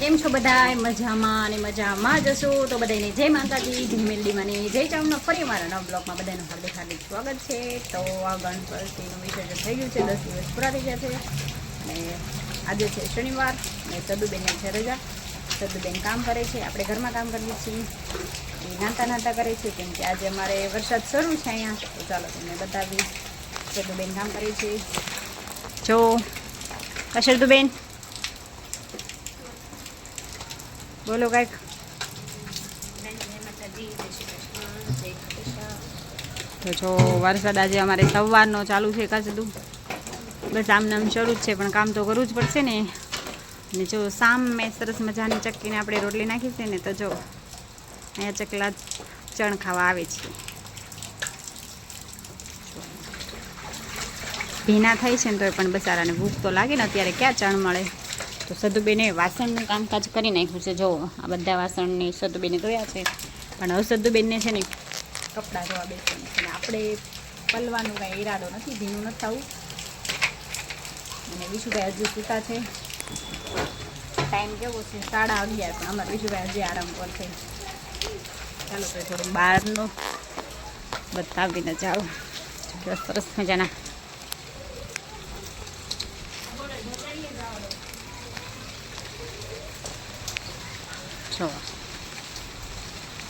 કેમ છો બધા મજામાં અને મજામાં જશો તો બધાને જય માતાજી ધીમેલડીમાં ને જય ચામનો ફરી મારા નવ બ્લોગમાં બધાનું હાર્દિક હાર્દિક સ્વાગત છે. તો આ ગણપતિનું વિસર્જન થઈ ગયું છે, દસ દિવસ પૂરા થઈ ગયા છે. અને આજે છે શનિવાર અને સદુબેનને છે રજા. સદુબેન કામ કરે છે, આપણે ઘરમાં કામ કરીએ છીએ. એ નાતા નાતા કરે છે, કેમ કે આજે અમારે વરસાદ શરૂ છે અહીંયા. તો ચાલો તમને બતાવી સદુબેન કામ કરે છે. જો અશરદુબેન બોલો કાંઈક. તો જો વરસાદ આજે અમારે સવારનો ચાલુ છે કાં સીધું બસ આમ નામ શરૂ જ છે, પણ કામ તો કરવું જ પડશે ને. અને જો સામે સરસ મજાની ચક્કીને આપણે રોટલી નાખી છે ને, તો જો અહીંયા ચકલા ચણ ખાવા આવે છે. ભીના થાય છે ને તોય પણ બસારાને ભૂખ તો લાગે ને, અત્યારે ક્યાં ચણ મળે? તો સદુબેને વાસણનું કામકાજ કરી નાખ્યું છે. જો, આ બધા વાસણની સદુબેને ધોયા છે. પણ હવે સદુબેનને છે ને કપડાં ધોવા બેસવાનું છે. આપણે પલવાનો કાંઈ ઈરાદો નથી ભીનું નથી થવું અને વિશુભાઈ હજુ સૂતા છે. ટાઈમ કેવો છે? સાડા અગિયાર, પણ અમારે વિશુભાઈ હજી આરામ પર છે ચાલો તો થોડું બહારનું બતાવીને જાઓ. સરસ મજાના. જો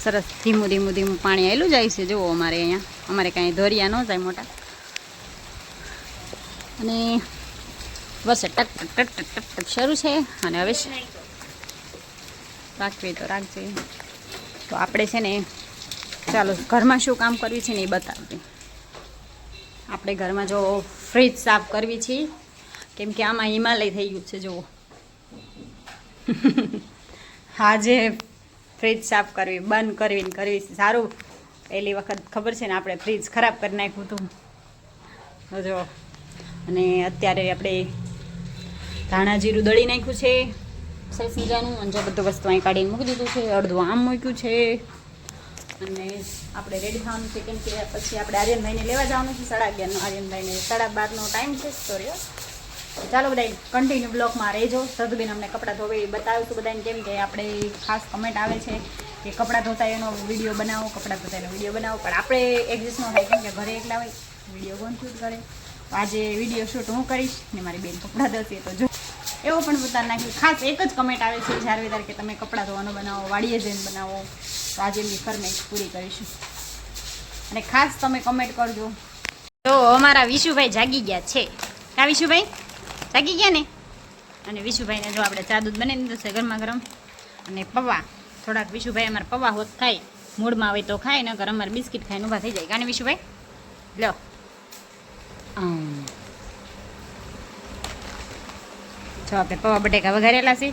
સરસ ધીમું ધીમું ધીમું પાણી આવેલું જાય છે. જુઓ અમારે અહીંયા. અમારે કાંઈ ધોરિયા ન જાય મોટા. અને વરસાદ ટક ટક ટક ટક ટક ટક શરૂ છે. અને હવે રાખવી તો રાખજે. તો આપણે છે ને, ચાલો, ઘરમાં શું કામ કરવી છે ને એ બતાવવી આપણે ઘરમાં જો ફ્રીજ સાફ કરવી છે. કેમ કે આમાં હિમાલય થઈ ગયું છે, જુઓ. આજે ફ્રીજ સાફ કરવી, બંધ કરવી કરવી સારું, પહેલી વખત ખબર છે ને, આપણે ફ્રીજ ખરાબ કરી નાખ્યું હતું. જો, અને અત્યારે આપણે ધાણા જીરું દળી નાખ્યું છે, સરસ મજાનું. અને બધું વસ્તુ અહીં કાઢીને મૂકી દીધું છે, અડધું આમ મૂક્યું છે. અને આપણે રેડી થવાનું છે, કેમ કે પછી આપણે આર્યનભાઈને લેવા જવાનું છે, સાડા અગિયારનો. આર્યનભાઈને સાડા બારનો ટાઈમ છે સોરી ચાલો બધા કન્ટિન્યુ બ્લોકમાં રહેજો. સદબેન અમને કપડાં ધોવે બતાવું બતાવીશું બધાને કેમ કે આપણે ખાસ કમેન્ટ આવે છે કે કપડાં ધોતા એનો વીડિયો બનાવો, કપડાં ધોતા એનો વીડિયો બનાવો. પણ આપણે એક્ઝિસ્ટ ન થાય કેમ કે ઘરે એકલા હોય. વીડિયો કોણ શૂટ કરે. આજે વીડિયો શૂટ હું કરીશ ને મારી બેન કપડાં ધોશે તો જો. એવો પણ બતા નાખી ખાસ એક જ કમેન્ટ આવે છે જ્યારે વધારે કે તમે કપડાં ધોવાનું બનાવો, વાડીએ જઈને બનાવો. તો આજે એમની ફરમેશ પૂરી કરીશું. અને ખાસ તમે કમેન્ટ કરજો. તો અમારા વિશુભાઈ જાગી ગયા છે. કા વિશુભાઈ? જાગી ગયા ને? અને વિશુભાઈને જો આપણે ચા દૂધ બનાવી દીધું છે ગરમા ગરમ. અને પૌવા, થોડાક વિશુભાઈ અમારે પૌવા હોત ખાય. મૂળમાં હોય તો ખાય, નકર અમારે બિસ્કિટ ખાઈને ઊભા થઈ જાય. કાને વિશુભાઈ? લો. જો આપણે પૌવા બટેકા વઘારેલા છે.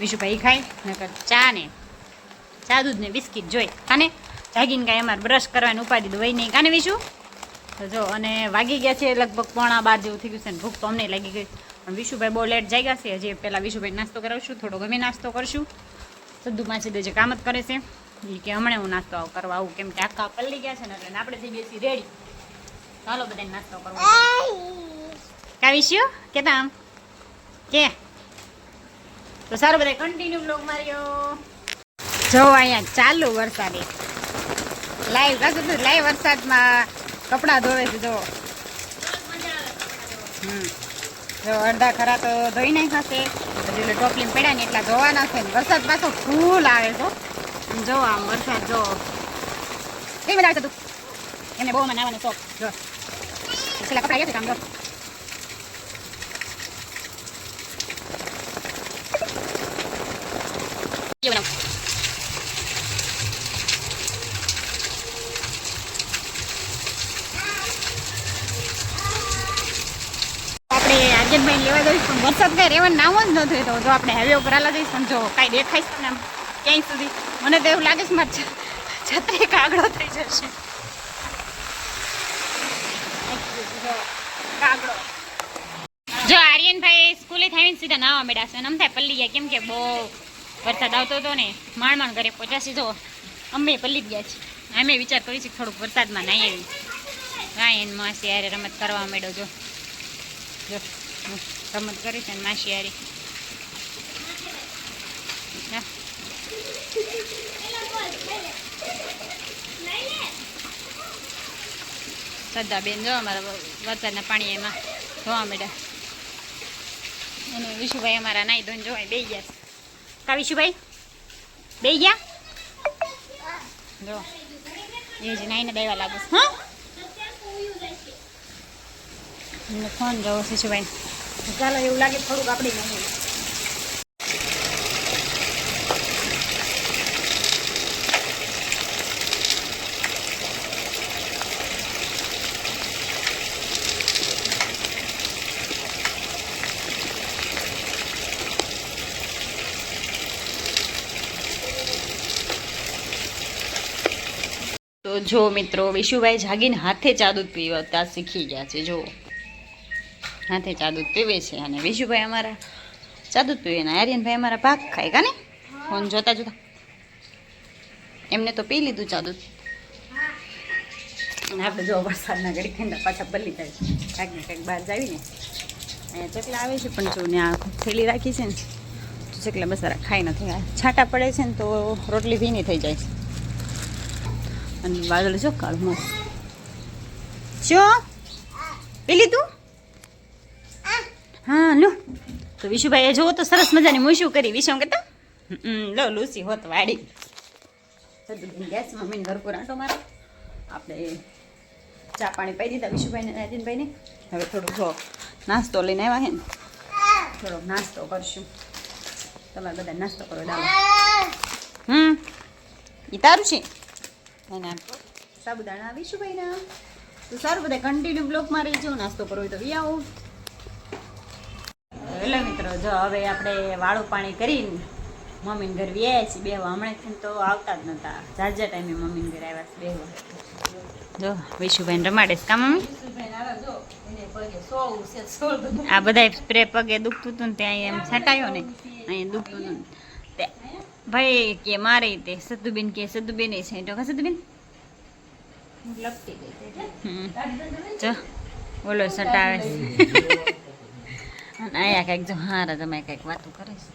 વિશુભાઈ ખાય, નકર ચા ને, ચા દૂધ ને બિસ્કિટ જોઈ. કાને? જાગીને કાંઈ અમારે બ્રશ કરવાનું ઉપાડી દીધું હોય નહીં. કાને વિશુ? તો જો, અને વાગી ગયા છે લગભગ પોણા બાર જેવું થઈ ગયું છે ને ભૂખ તો અમને લાગી ગઈ. પણ વિશુભાઈ બહુ લેટ જાગ્યા છે. હજી પહેલાં વિશુભાઈ નાસ્તો કરાવશું, થોડો ગમે નાસ્તો કરશું. સદ્દુમાં છે જે કામ જ કરે છે. એ કે હમણાં હું નાસ્તો કરવા આવું, કેમ કે આખા પલ્લી ગયા છે ને એટલે આપણે થઈ બેસી રેડી. ચાલો બધાને નાસ્તો કરવો કા વિશ્યો કેતા આમ કે? તો સારું બધા કન્ટિન્યુ બ્લોગ માર્યો જો અહીંયા ચાલુ વરસાદે. લાઈવ કાશું તું લાઈવ વરસાદમાં. કપડાં ધોવે છે જો હમ. જો અડધા ખરા તો ધોઈ નહીં થશે એટલે ટોપલી પડ્યા ને એટલા ધોવાના છે વરસાદ પાછો ફૂલ આવે છે જો આમ વરસાદ, જો. કેમ આવે તું? એમને બહુ મને આવવાનો શોખ. જો. પેલા કપડાં આવ્યા છે કામ જો. ये ભાઈ લેવા જઈશ. પણ વરસાદ કાંઈ રહેવાનું નામ જ ન થયું તો જો આપણે હાઈવે ઉપર જઈશ અને જો કાંઈ દેખાઈશ ને આમ ક્યાંય સુધી. મને તો એવું લાગે છે મારે છત્રી કાગડો થઈ જશે. જો આર્યન ભાઈ સ્કૂલે થઈને સીધા નાવા મેળા છે. અને પલ્લી ગયા. કેમ કે બહુ વરસાદ આવતો હતો ને માણ માણ ઘરે પહોંચાશી જો અમે પલ્લી ગયા છે અમે વિચાર કરી છે થોડુંક વરસાદમાં નાહી આવી. કાંઈ એન માસી યારે રમત કરવા મેળો જો. જો. રમત કરીશ ને માસી લે. બેન જો અમારા વરસાદના પાણી એમાં ધોવા માંડ્યા અને વિશુભાઈ અમારા નાઈ ધોઈને જોવાય બે ગયા કા વિશુભાઈ? બે ગયા? જો, એ જ નાઈને દેવા લાગુ છે. હા? ફોન જવો શિશુભાઈ ચાલો એવું લાગે થોડુંક આપણે નહીં તો જો મિત્રો વિશુભાઈ જાગીને હાથે ચા દૂધ પીવતા શીખી ગયા છે જો હાથે ચા પીવે છે અને વિશુભાઈ અમારા ચા દૂધ પીવે ને આર્યનભાઈ અમારા ભાગ ખાય કાને ફોન જોતા જોતા. એમને તો પી લીધું ચા અને આપણે જો વરસાદના ઘડી ખંડા પાછા બદલી જાય. કાંઈક ને કાંઈક બહાર જાવીને અહીંયા ચકલા આવે છે પણ જો ને આ થેલી રાખી છે ને, તો ચકલા બસારા ખાઈ નથી છાંટા પડે છે ને તો રોટલી ભીની થઈ જાય છે. અને વાદળ જો કાળું મસ્ત. જો પેલી તું હા લો. તો વિશુભાઈએ જોવો તો સરસ મજાની મૂશું કરી વિશમ હમ, લો લૂસી હોત વાડી. ગેસ મમ્મીને ભરપૂર આંટો મારો. આપણે ચા પાણી પાઈ દીધા વિશુભાઈને નાજીનભાઈને હવે થોડુંક જો નાસ્તો લઈને આવ્યા હે થોડોક નાસ્તો કરશું. તમારે બધા નાસ્તો કરો ડાલો હમ એ તારું છે? એના સાબુદાણા વિશુભાઈના. તો સારું બધા કન્ટિન્યુ બ્લોક મારી જાઉં નાસ્તો કરવો હોય તો વી આવો. હેલો મિત્રો જો હવે આપણે વાળું પાણી કરીને મમ્મીને ઘર વ્યાય છીએ. બેહવા હમણાંથી તો આવતા જ નહોતા જાજા ટાઈમે મમ્મીને ઘરે આવ્યા છે બેહવા જો વિશુભાઈ રમાડે છે કા મમ્મી? આ બધા સ્પ્રે પગે દુખતું હતું ને ત્યાં એમ છટાયો ને અહીંયા દુખતું હતું તે ભાઈ કે મારે તે સતુબેન કે સતુબેન એ છે. તો સતુબેન? હમ. જો બોલો સટાવે છે. અને અહીંયા કંઈક જો હારા તમે કંઈક વાતો કરે છે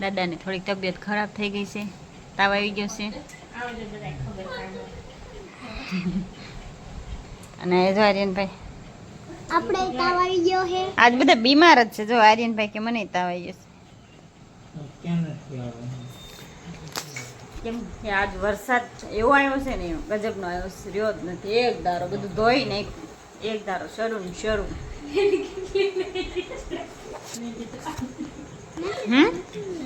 દાદાની થોડીક તબિયત ખરાબ થઈ ગઈ છે. તાવ આવી ગયો છે. અને જો આર્યનભાઈ. આપણે તાવ આવી ગયો છે આજ બધા બીમાર જ છે. જો આર્યનભાઈ કે મને તાવ આવી ગયો છે. કેમ કે આજ વરસાદ એવો આવ્યો છે ને ગજબનો આવ્યો છે. રહ્યો જ નથી. એક દારો બધું ધોઈ નાખ્યું એક દારો શરૂ ને શરૂ. હમ